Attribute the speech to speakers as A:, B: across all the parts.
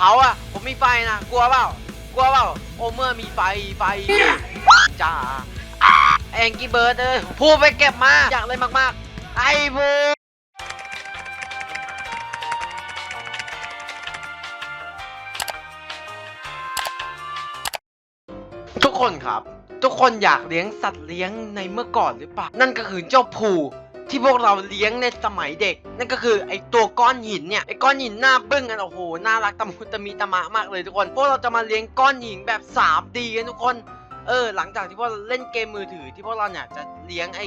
A: เผาอะ ผมมีไฟนะ กลัวเปล่า กลัวเปล่า โอเมื่อมีไฟ ไฟจ้าแองกี้เบิร์ดเอ้ยพูไปเก็บมา อยากเลยมาก ๆ ไอ้พูทุกคนครับ ทุกคนอยากเลี้ยงสัตว์เลี้ยงในเมื่อก่อนหรือเปล่า นั่นก็คือเจ้าผู ที่พวกเราเลี้ยงในสมัยเด็ก นั่นก็คือไอตัวก้อนหินเนี่ยไอก้อนหินหน้าบึ้งกันโอ้โหน่ารักตะมุตะมีตะมะมากเลยทุกคน พวกเราจะมาเลี้ยงก้อนหินแบบ 3D กันทุกคนเออหลังจากที่พวกเราเล่นเกมมือถือที่พวกเราเนี่ยจะเลี้ยงไอ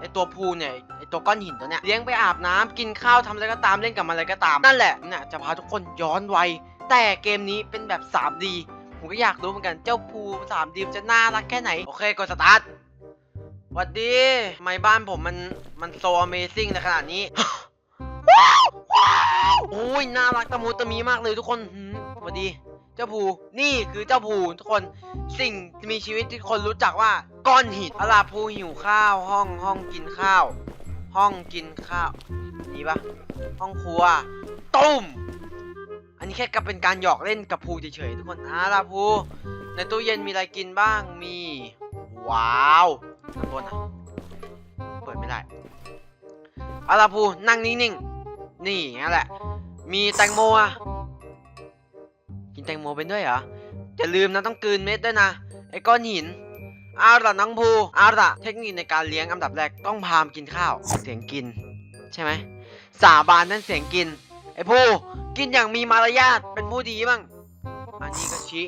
A: ไอตัวพูเนี่ยไอตัวก้อนหินตัวเนี้ยเลี้ยงไปอาบน้ำกินข้าวทำอะไรก็ตามเล่นกับมันอะไรก็ตามนั่นแหละเนี่ยจะพาทุกคนย้อนวัยแต่เกมนี้เป็นแบบ 3D ผมก็อยากรู้เหมือนกันเจ้าภูสามดีจะน่ารักแค่ไหน โอเคกดสตาร์ท วัดดีทำไมบ้านผมมันมันโซ Amazing ในขนาดนี้ โอ้ยน่ารักตะมูตะมีมากเลยทุกคนหืมหวัดดี เจ้าภูนี่คือเจ้าภูทุกคนสิ่งมีชีวิตที่คนรู้จักว่าก้อนหินอาลาภูหิวข้าว ห้องห้องกินข้าว ห้องกินข้าวนี่ปะห้องครัวตุ้มอันนี้แค่กับเป็นการหยอกเล่นกับภูเฉยๆทุกคนอาล่ะภูในตู้เย็นมีอะไรกินบ้างมี ว้าว ข้างบนอะ เปิดไม่ได้อาล่ะภูนั่งนิ่งๆ นี่งั้นแหละ มีแตงโมอะ กินแตงโมเป็นด้วยเหรอ อย่าลืมนะต้องกืนเม็ดด้วยนะ ไอ้ก้อนหินอาล่ะน้องภูอาล่ะเทคนิคในการเลี้ยงอันดับแรกต้องพามกินข้าว เสียงกิน ใช่ไหม สาบานนั่นเสียงกิน ไอ้ภูกินอย่างมีมารยาท เป็นผู้ดีบ้าง อันนี้ก็ชี้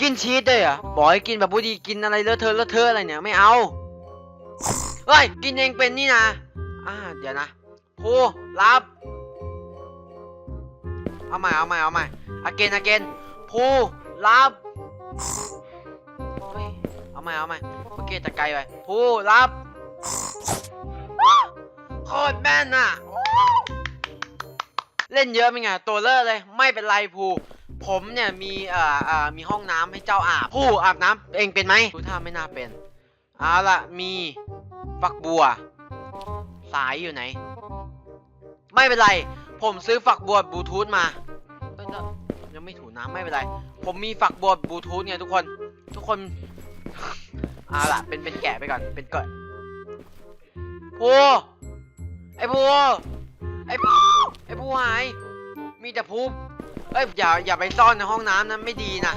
A: กินชีสด้ยเหรอบอกให้กินแบบผู้ดีกินอะไรเลอะเทอะเลอะเทอะอะไรเนี่ยไม่เอาเฮ้ยกินเองเป็นนี่นะอ่าเดี๋ยวนะภูรับเอาใหม่เอาใหม่เอาใหม่อเกนอเกนภูรับเฮ้ยเอาใหม่เอาใหม่โอเคตะไกลไปภูรับโคตรแม่นอะ เล่นเยอะเป็นไงตัวเลอะเลยไม่เป็นไรภู ผมเนี่ยมีเอ่อเอ่อมีห้องน้ำให้เจ้าอาบผู้อาบน้ำเองเป็นไหมดูท่าไม่น่าเป็นเอาล่ะมีฝักบัว สายอยู่ไหน ไม่เป็นไร ผมซื้อฝักบัวบลูทูธมาเอ้ยแล้วยังไม่ถูน้ำไม่เป็นไร ผมมีฝักบัวบลูทูธไงทุกคน ทุกคน เอาล่ะ เป็นเป็นแกะไปก่อน เป็นเกิดพูไอ้พูไอ้พูไอ้พูหาย มีแต่พู เอ้ยอย่าอย่าไปซ่อนในห้องน้ำนะไม่ดีนะ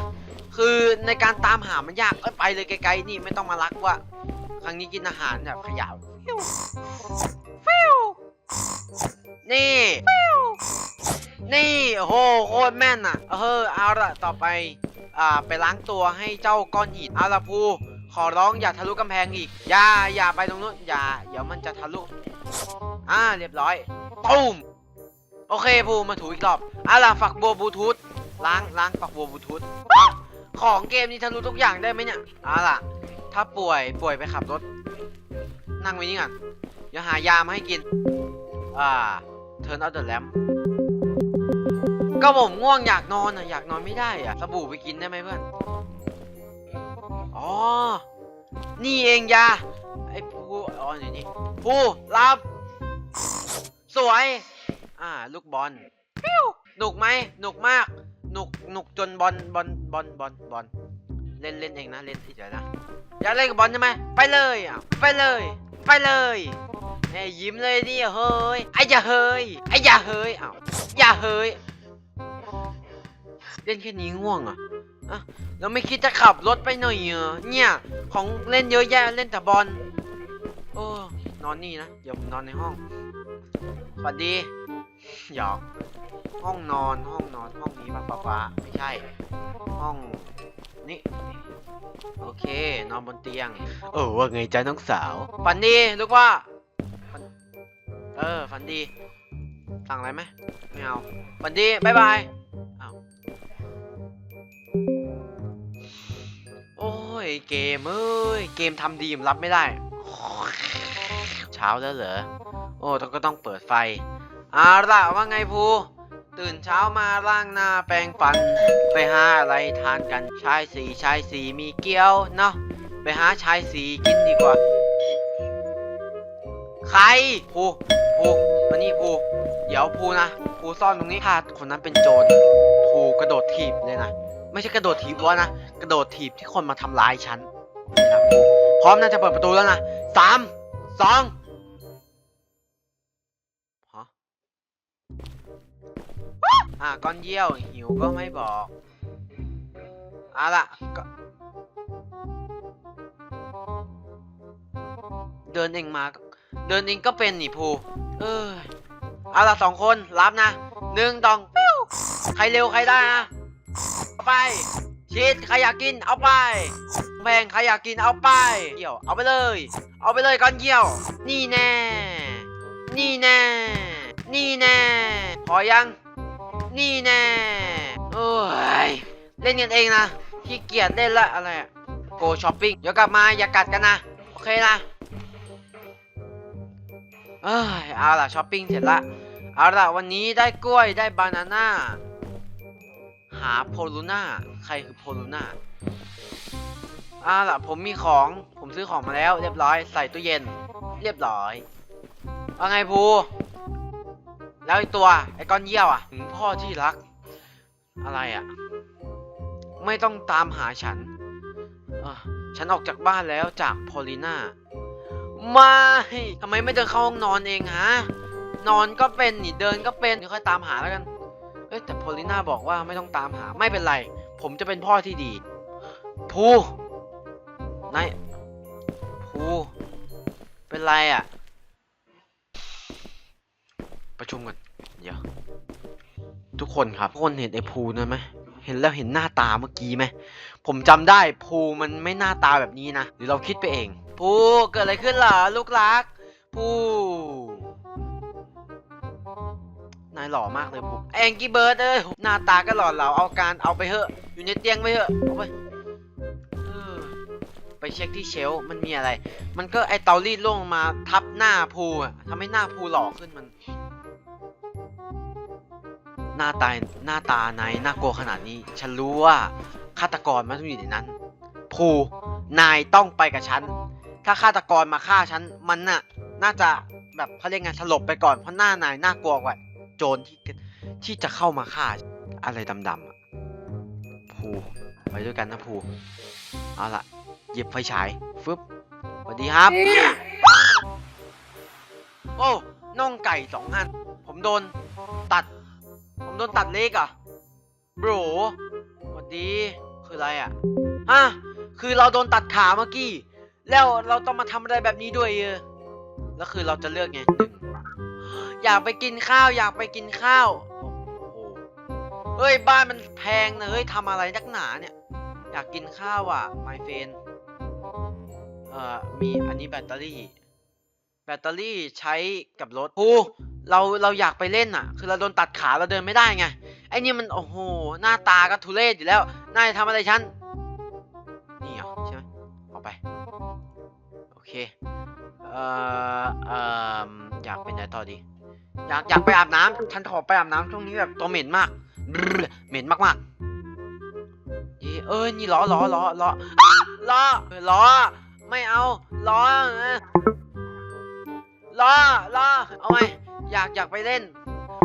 A: คือในการตามหามันยากเอ้ยไปเลยไกลๆนี่ไม่ต้องมารักว่า ครั้งนี้กินอาหารแบบขยาวฟิวฟิวนี่ฟิวนี่โหโคตรแม่นอะเออเอาละต่อไปอ่าไปล้างตัวให้เจ้าก้อนหินเอาละพูขอร้องอย่าทะลุกำแพงอีก อย่าอย่าไปตรงนู้นอย่า เดี๋ยวมันจะทะลุ อ่าเรียบร้อยตุ้ม โอเคภูมาถูอีกรอบอะล่ะฝักบัวบลูทูธล้างล้างฝักบัวบลูทูธของเกมนี้ทะลุทุกอย่างได้ไหมเนี่ยอะล่ะ ถ้าป่วยป่วยไปขับรถ นั่งไว้นี่ก่อนเดี๋ยวหายามาให้กิน อ่า turn out the lamp ก็ผมง่วงอยากนอนอะอยากนอนไม่ได้อะสบู่ไปกินได้ไหมเพื่อนอ๋อนี่เองยาไอ้ผู้อ๋อนี่นี่ผู้รับ สวย อ่า ลูกบอลผิวหนุกไหมหนุกมากหนุกหนุกจนบอลบอลบอลบอลบอลเล่นเล่นเองนะเล่นเฉยนะอยากเล่นกับบอลใช่ไหมไปเลยอะไปเลย ไปเลยเฮ้ยยิ้มเลยดิเฮ้ยไอ้อย่าเฮ้ยไอ้อย่าเฮ้ยอ้าวอย่าเฮ้ยเล่นแค่นี้ง่วงอะอะแล้วไม่คิดจะขับรถไปหน่อยเหรอเนี่ยของเล่นเยอะแยะเล่นแต่บอลโอ้นอนนี่นะเดี๋ยวผมนอนในห้องสวัสดี หยอกห้องนอนห้องนอนห้องนี้ป่ะป๊าป๊าไม่ใช่ ห้องนี่โอเค นอนบนเตียง เออว่าไงจ๊ะน้องสาวฝันดีลูกว่าเออฝันดี สั่งอะไรไหมไม่เอาฝันดีบายบายอ้าวโอ้ยเกมเอ้ยเกมทำดีมรับไม่ได้ เช้าแล้วเหรอโอ้ต้องก็ต้องเปิดไฟ เอาล่ะว่าไงภูตื่นเช้ามาล้างหน้าแปรงฟัน ไปหาอะไรทานกันชายสีชายสีมีเกี๊ยวเนาะไปหาชายสีกินดีกว่า ใครภูภูมานี่ภูเดี๋ยวภูนะภูซ่อนตรงนี้ถ้าคนนั้นเป็นโจรภูกระโดดถีบเลยนะไม่ใช่กระโดดถีบวะนะ กระโดดถีบที่คนมาทำร้ายฉันนะภูพร้อมนะจะเปิดประตูแล้วนะสามสอง อะก้อนเยี่ยวหิวก็ไม่บอกเอาล่ะก็เดินเองมา เดินเองก็เป็นนี่ภูเออเอาล่ะสองคนรับนะหนึ่งดองปิ้วใครเร็วใครได้นะเอาไปชีสใครอยากกินเอาไปแพงใครอยากกินเอาไปเยี่ยวเอาไปเลย เอาไปเลยก้อนเยี่ยว นี่แน่ นี่แน่ นี่แน่ พอยัง นี่แน่โอ้ยเล่นกันเองนะขี้เกียจเล่นละอะไรอะโกช้อปปิ้งเดี๋ยวกลับมาอย่ากัดกันนะ โอเคนะเอ้ยเอาล่ะช้อปปิ้งเสร็จละ เอาล่ะวันนี้ได้กล้วยได้บานาน่าหาโพลูน่าใครคือโพลูน่าเอาล่ะผมมีของผมซื้อของมาแล้ว เรียบร้อยใส่ตู้เย็น เรียบร้อยว่าไงภู แล้วไอตัวไอก้อนเยี่ยวอะถึงพ่อที่รัก อะไรอะ ไม่ต้องตามหาฉันอฉันออกจากบ้านแล้วจากพอลิน่าไม่ทำไมไม่เดินเข้าห้องนอนเองฮะ นอนก็เป็นนี่เดินก็เป็นเดี๋ยวค่อยตามหาแล้วกัน เอ้ยแต่พอลิน่าบอกว่าไม่ต้องตามหาไม่เป็นไร ผมจะเป็นพ่อที่ดี ภูนายภูเป็นไรอะ ประชุมกันเดี๋ยวทุกคนครับทุกคนเห็นไอ้ภูนั่นไหมเห็นแล้วเห็นหน้าตาเมื่อกี้ไหมผมจำได้ภูมันไม่หน้าตาแบบนี้นะหรือเราคิดไปเองภูเกิดอะไรขึ้นเหรอลูกรักภูนายหล่อมากเลยภูแองกี้เบิร์ดเอ้ยหน้าตาก็หล่อเหลาเอาการเอาไปเถอะ อยู่ในเตียงไปเถอะเอาไปไปเช็คที่เชลมันมีอะไร มันก็ไอเตารีดล่วงมาทับหน้าภูอะทำให้หน้าภูหล่อขึ้นมัน หน้าตาหน้าตานายน่ากลัวขนาดนี้ ฉันรู้ว่าฆาตกรมันต้องอยู่ในนั้นภูนายต้องไปกับฉัน ถ้าฆาตกรมาฆ่าฉัน มันน่ะ น่าจะแบบเขาเรียกไงสลบไปก่อน เพราะหน้านายน่ากลัวกว่า โจรที่ที่จะเข้ามาฆ่าอะไรดำๆอะภูไปด้วยกันนะภูเอาล่ะ หยิบไฟฉาย ฟึบสวัสดีครับ โอ้ น่องไก่สองอัน ผมโดนตัดผม โดนตัดเล็กอะโบรสวัสดี คืออะไรอะฮะคือเราโดนตัดขาเมื่อกี้ แล้วเราต้องมาทำอะไรแบบนี้ด้วยเออแล้วคือเราจะเลือกไงอยากไปกินข้าว อยากไปกินข้าวโอ้โหเฮ้ย บ้านมันแพงนะเฮ้ยทำอะไรนักหนาเนี่ย อยากกินข้าวอะ my friend เอ่อมีอันนี้แบตเตอรี่ แบตเตอรี่ใช้กับรถภู เราเราอยากไปเล่นอะ คือเราโดนตัดขาเราเดินไม่ได้ไงไอ้นี่มันโอ้โหหน้าตาก็ทุเรศอยู่แล้วนายทำอะไรฉันนี่เหรอใช่ไหมเอาไปโอเคเอ่อเอ่ออยากเป็นไหนต่อดีอยากอยากไปอาบน้ำฉันขอไปอาบน้ำช่วงนี้แบบตัวเหม็นมากเหม็นมากๆเอ้ยเอ้ยนี่ล้อล้อล้อล้อล้อล้อไม่เอาล้อล้อล้อเอาไหม อยากอยากไปเล่น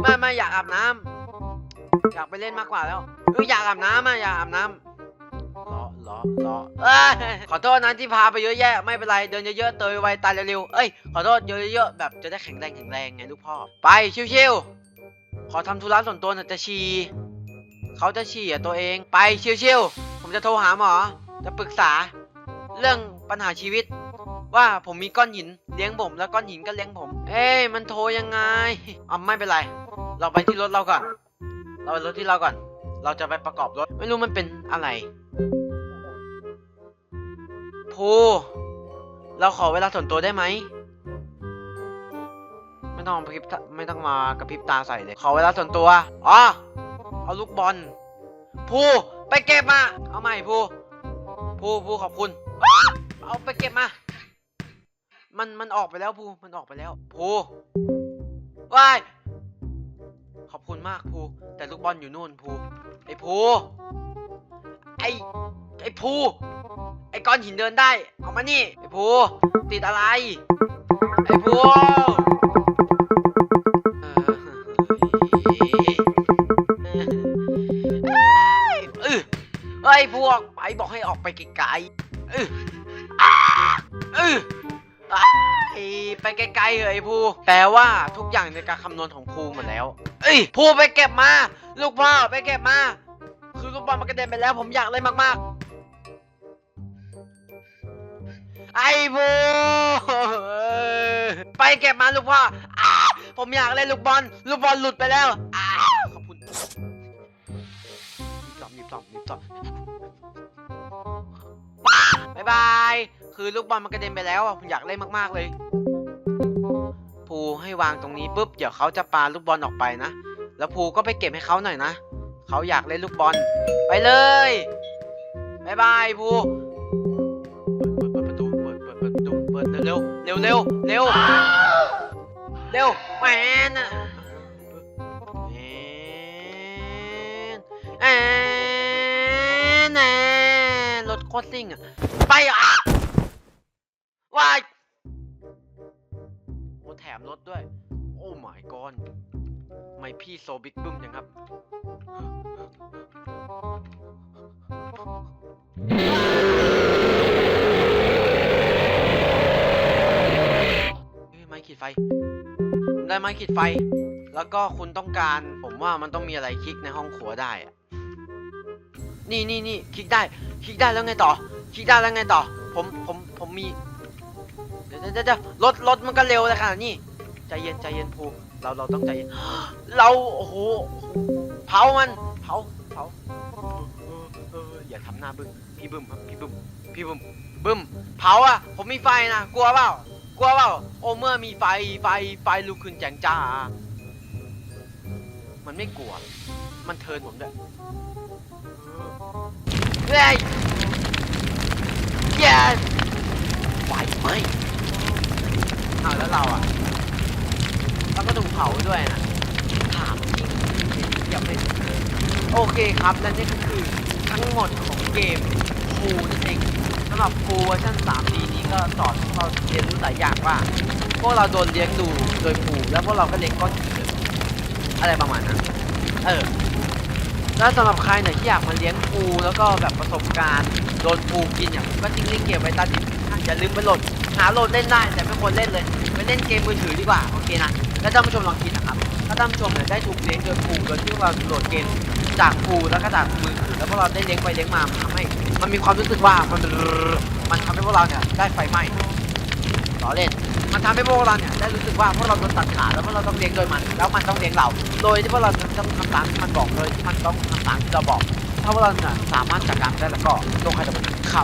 A: ไม่ไม่อยากอาบน้ำอยากไปเล่นมากกว่าแล้วเอออยากอาบน้ำอะอยากอาบน้ำล้อล้อล้อเอ้ยขอโทษนะที่พาไปเยอะแยะไม่เป็นไรเดินเยอะๆเตยไวตายเร็วๆเอ้ยขอโทษเยอะๆแบบจะได้แข็งแรงแข็งแรงไงลูกพ่อ ไปชิวๆขอทำธุระส่วนตัวหน่อยจะฉี่เขาจะฉี่อะตัวเองไปชิวๆผมจะโทรหาหมอจะปรึกษา เรื่องปัญหาชีวิตว่าผมมีก้อนหิน เลี้ยงผมแล้วก้อนหินก็เลี้ยงผม เอ้ยมันโทรยังไงอะไม่เป็นไร เราไปที่รถเราก่อน เราไปรถที่เราก่อน เราจะไปประกอบรถ ไม่รู้มันเป็นอะไรภูเราขอเวลาส่วนตัวได้ไหม ไม่ต้องกระพริบไม่ต้องมากระพริบตาใส่เลย ขอเวลาส่วนตัว อ๋อ เอาลูกบอลภูไปเก็บมา เอาใหม่ภูภูภูขอบคุณ เอาไปเก็บมา มันมันออกไปแล้วภูมันออกไปแล้วภูว้ายขอบคุณมากภูแต่ลูกบอลอยู่นู่นภูไอ้ภูไอ้ไอ้ภูไอ้ก้อนหินเดินได้เอามานี่ไอ้ภูติดอะไรไอ้ภูไอ้พวกไปบอกให้ออกไปไกลๆเออเออ อ้ไปไกลๆเหอะไอ้ภูแปลว่าทุกอย่างในการคำนวณของภูหมดแล้ว เอ้ยภูไปเก็บมา ลูกพ่อไปเก็บมา คือลูกบอลมันกระเด็นไปแล้ว ผมอยากเล่นมากๆ ไอ้ภูไปเก็บมาลูกพ่ออ้าผมอยากเล่นลูกบอล ลูกบอลหลุดไปแล้วอ้าขอบคุณรีบซ่อมรีบซ่อมรีบซ่อมบายบาย คือลูกบอลมันกระเด็นไปแล้วอะผมอยากเล่นมากๆเลย ภูให้วางตรงนี้ปุ๊บเดี๋ยวเขาจะปาลูกบอลออกไปนะ แล้วภูก็ไปเก็บให้เขาหน่อยนะเขาอยากเล่นลูกบอลไปเลยบายบายภูเปิดเปิดประตูเปิดเปิดเปิดประตูเปิดเร็วเร็วเร็วเร็วเร็วแมนอะแมนแอนแอนรถโคตรซิ่งอะไปอะ มรถด้วย โอ้ my god ไม่พี่โซบิ๊กบึ้มจังครับไม้ขีดไฟ ได้ไม้ขีดไฟ แล้วก็คุณต้องการ ผมว่ามันต้องมีอะไรคลิกในห้องครัวได้อะนี่นี่นี่คลิกได้ คลิกได้แล้วไงต่อ คลิกได้แล้วไงต่อ ผมผมผมมี ดี๋ยวเดี๋ยวเดรถรถมันก็เร็วเลยขนาดนี้ใจเย็นใจเย็นภูเราเราต้องใจเย็นเราโอ้โหเผามันเผาเผาอย่าทำหน้าบึ้งพี่บึ้มครับพี่บึ้มพี่บึ้มบึ้มเผาอะผมมีไฟนะกลัวเปล่ากลัวเปล่าโอ้เมื่อมีไฟไฟไฟลุกขึ้นแจงจ้า มันไม่กลัว มันเทินผมด้วยเฮ้ย yes ไฟไหม เอาแล้วเราอะเราก็ถูกเผาด้วยนะถามจริงเดี๋ยวไม่โอเคครับและนี่ก็คือทั้งหมดของเกมฟูนั่นเองสำหรับฟูเวอร์ชัน 3D นี้ก็สอนเราเรียนรู้หลายอย่างว่า พวกเราโดนเลี้ยงดูโดยฟูแล้วพวกเราก็เลี้ยงก้อนหินอะไรประมาณนั้น เออแล้วสำหรับใครเนี่ยที่อยากมาเลี้ยงฟูแล้วก็แบบประสบการณ์โดนฟูกินเนี่ยผมก็ทิ้งลิงก์เกมไว้ใต้ดิอย่าลืมไปโหลด หาโหลดเล่นได้แต่ไม่ควรเล่นเลยไปเล่นเกมมือถือดีกว่าโอเคนะแล้วท่านผู้ชมลองคิดนะครับถ้าท่านผู้ชมเนี่ยได้ถูกเลี้ยงโดยฟูโดยที่เราโหลดเกมจากฟูแล้วก็จากมือถือแล้วพวกเราได้เลี้ยงไปเลี้ยงมามันทำให้มันมีความรู้สึกว่ามันมันทำให้พวกเราเนี่ยได้ไฟไหม้ต่อเล่นมันทำให้พวกเราเนี่ยได้รู้สึกว่าพวกเราโดนตัดขาแล้วพวกเราต้องเลี้ยงโดยมัน แล้วมันต้องเลี้ยงเรา โดยที่พวกเราต้องทำตามที่มันบอกโดยที่มันต้องทำตามที่เราบอก ถ้าพวกเราเนี่ยสามารถจัดการได้แล้วก็โลกใครจะมันขับ